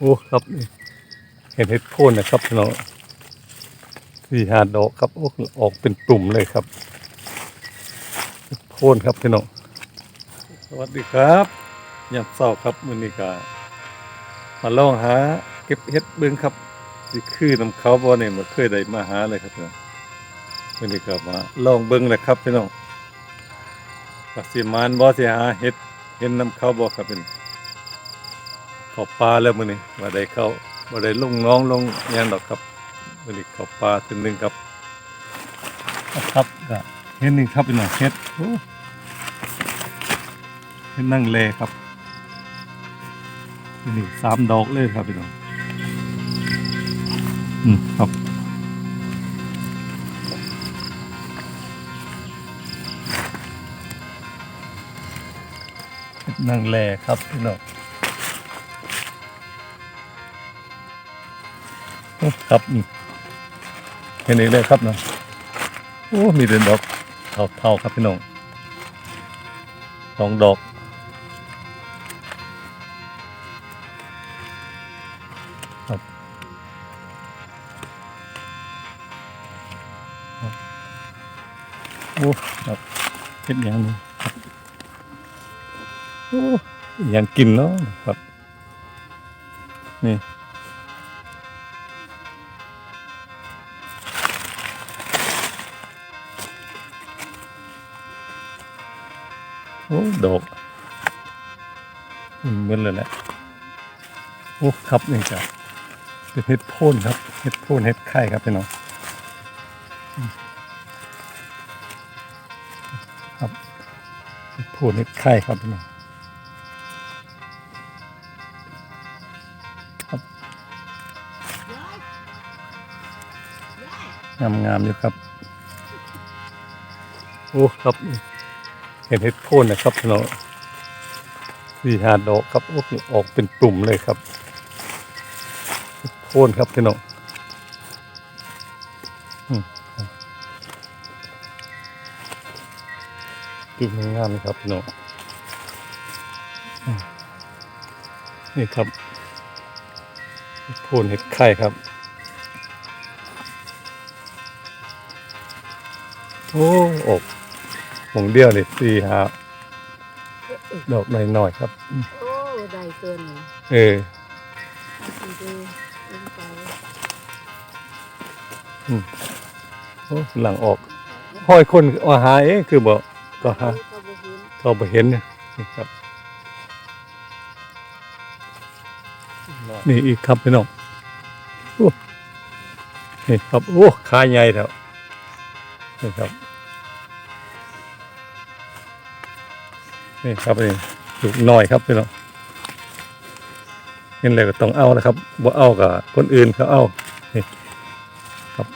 โอ้ครับนี่เห็นเห็ดโคนนะครับพี่น้องสี่หาดอกครับโอ้ออกเป็นตุ่มเลยครับโคนครับพี่น้องสวัสดีครับยามเศร้าครับมือนี้ก็มาลองหา เก็บเห็ดเบิ่งครับสิคือน้ำเขาบ่เนี่ยบ่เคยได้มาหาเลยครับพี่น้องมือนี้ก็มาลองเบิ่งแหละครับพี่น้องว่าสิมานบ่สิหาเห็ดเห็นน้ำเขาบ่ครับพี่น้อง เข้าปลาแล้วมื้อนี้บ่ได้เข้าบ่ได้ลงน้องลงยังดอกครับมื้อนี้เข้าปลาตัวหนึงครับครับก็เห็นนี่ครับพี่น้องเฮ็ดโอ้เฮ็ดนั่งเลครับนี่สามดอกเลยครับพี่น้องอืมครับนั่งแลครับพี่น้อง ครับเห็นอีกเลยครับเนาะโอ้มีเดินดอกเท่าเท่าๆครับพี่น้องสองดอกครับโอ้ครับเป็นอย่างนี้ครับโอ้ย่างกินเนาะครับนี่ โอ้ดอกอืมเหมือนเลยแหละโอ้ครับนี่จ้ะเป็นเห็ดโพนครับเห็ดโพนเห็ดไข่ครับพี่น้องครับเห็ดโพนเห็ดไข่ครับพี่น้องครับงามงามๆอยู่ครับ โอ้ครับนี่ เห็นเห็ดโคนนะครับพี่น้องสี่หาดอกครับอออกเป็นตุ่มเลยครับเห็ดโคนครับพี่น้องอืมดูงามๆเลยครับพี่น้องอืมนี่ครับเห็ดโคนเห็ดไข่ครับ โอ้ออก หมงเดียวเลยสี่หาดอกหน่อยๆครับอืมโอ้ได้ตัวนี้เออเอาไปดูลงไปโอ้หลังออกห้อยคนเอาหาเองคือบอกก็หา ก็บ่เห็นก็ไปเห็นเนี่ยนี่ครับ นี่อีกครับพี่น้องโอ้นี่ครับโอ้ขาใหญ่แล้วนี่ครับ นี่ครับนี่ลูกน้อยครับพี่น้องเห็นเลยก็ต้องเอานะครับบ่เอากับคนอื่นเขาเอานี่ครับ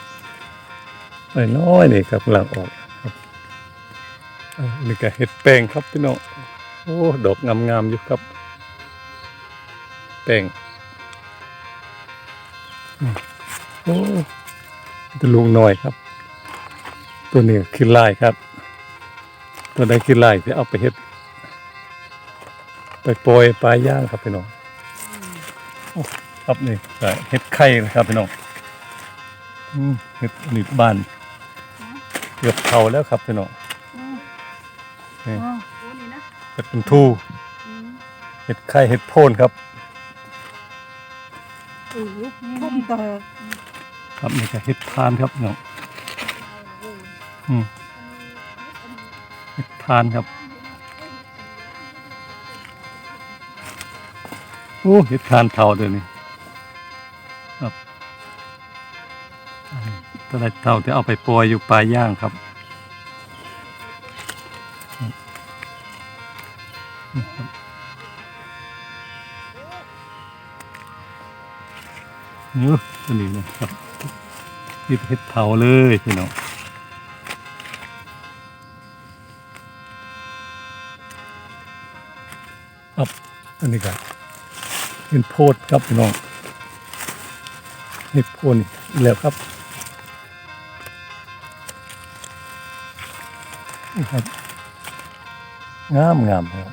น้อยนี่ครับกำลังออกนี่ก็เห็ดแป้งครับพี่น้องโอ้ดอกงามๆอยู่ครับ แป้งโอ้ตัวลุงน้อยครับ ตัวนี้คือลายครับ ตัวใดคือลายจะเอาไปเฮ็ด ไปโปรยปลายย่างครับพี่น้องโอ้ครับนี่ก็เฮ็ดไข่นะครับพี่น้องอืมเฮ็ดนี่บ้านเกือบเท่าแล้วครับพี่น้องนี่อ๋อโอ้นี่นะเฮ็ดเป็นทูอืมเฮ็ดไข่เฮ็ดโพนครับโอ้โหพุ่มต่อครับนี่ก็เฮ็ดทานครับพี่น้องอืมเฮ็ดทานครับ โอ้เฮ็ดทานเทาเดี๋ยวนี้ครับอันนี้ตัวใดเทาที่เอาไปโปรยอยู่ปลาย่างครับนี่ครับนี่ตัวนี้นะครับเฮ็ดเฮ็ดเทาเลยพี่น้องครับอันนี้ครับ เป็นโพดครับพี่น้องนี่โพดนี่แล้วครับนี่ครับ งามงามครับ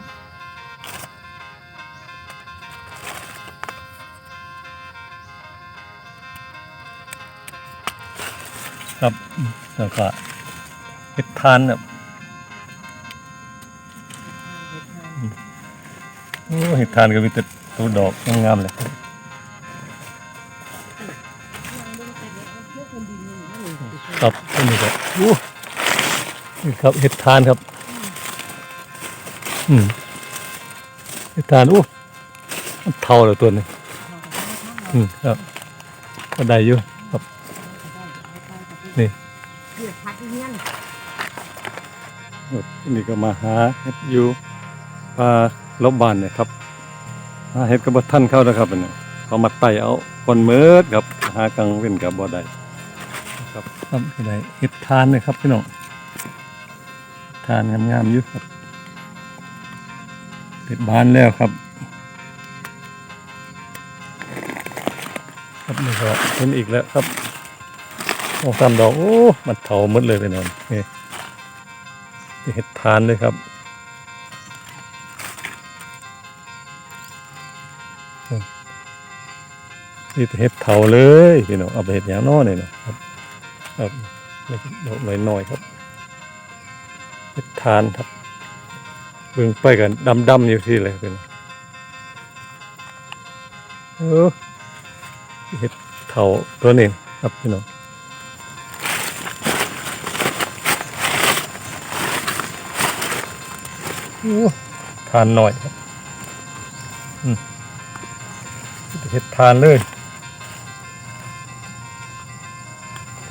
ครับแล้วก็เห็ดทานแบบโอ้เห็ดทานก็มีแต่ ตัวดอกงามเลยครับอันนี้ก็โอ้นี่ครับเห็ดทานครับ อืมเห็ดทานโอ้เท่าเลยตัวนี้อืมครับก็ได้อยู่ครับนี่นี่ก็มาหาเห็ดอยู่ปลาลบบานเนี่ยครับ เห็ดกับบท่านเข้านะครับอันนี้เขามาไต่เอาคนเมิดครับหากลางเว้นกับบ่ได้ครับครับก็ได้เห็ดทานนะครับพี่น้องทานงามๆอยู่ครับเห็ดบานแล้วครับครับนี่ก็เห็นอีกแล้วครับสองสามดอกโอ้มันเถาหมดเลยไปนอนเห็ดทานเลยครับ นี่เห็ดเถาเลยพี่น้องเอาไปเห็ดยางน้อเนี่ยนะครับครับดอกน้อยๆครับเห็ดทานครับเบิ่งไปกันดำๆอยู่ที่เลยพี่น้องเออเห็ดเถาตัวนี้ครับพี่น้องโอ้ทานหน่อยครับอืม เห็ดทานเลย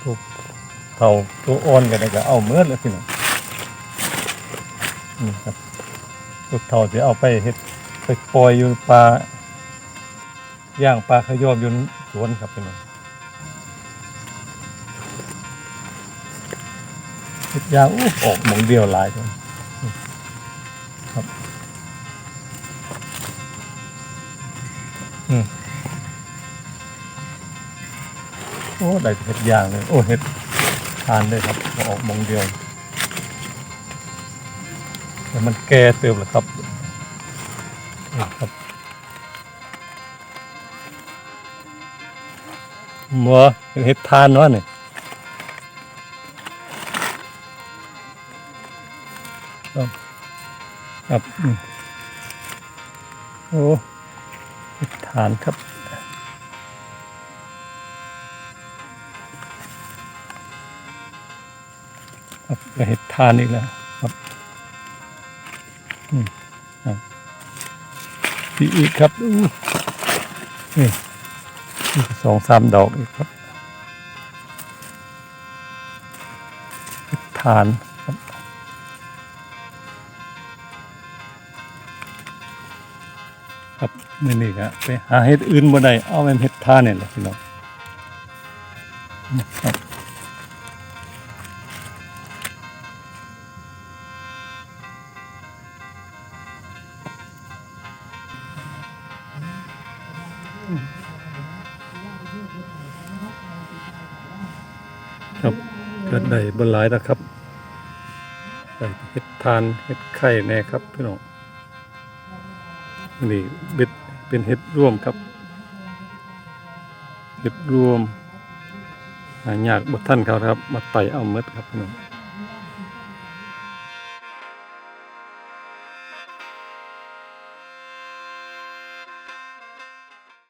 ตัวเต่าตัวอ่อนกันก็เอาเมื่อเลยพี่น้องนี่ครับตัวเต่าจะเอาไปเห็ดไปปล่อยอยู่ปลาย่างปลาขยอมอยู่สวนครับพี่น้องเห็ดย่างอู้ออกหมองเดียวหลายคนครับ โอ้ได้เห็ดย่างเลย โอ้เห็ดทานเลยครับอาออกมองเดียวแต่มันแก่เติมแล้วครับครับมัวเป็นเห็ดทานเนาะนี่ครับครับอืมโอ้ เห็ดทานครับ ครับเห็ดทานอีกแล้วครับอืมอีกครับอู้นี่สองสามดอกอีกครับเห็ดทาน ครับครับนี่นี่ก็ไปหาเห็ดอื่นบ่ได้เอาเป็นเห็ดทานเนี่ยแหละพี่น้องครับครับเกิดได้บนหลายนะครับเห็ดทานเห็ดไข่แน่ครับพี่น้อง นี่เบ็ดเป็นเห็ดร่วมครับ เห็ดร่วมหายากบทท่านเขาครับ มาไต่เอาเม็ดครับพี่น้อง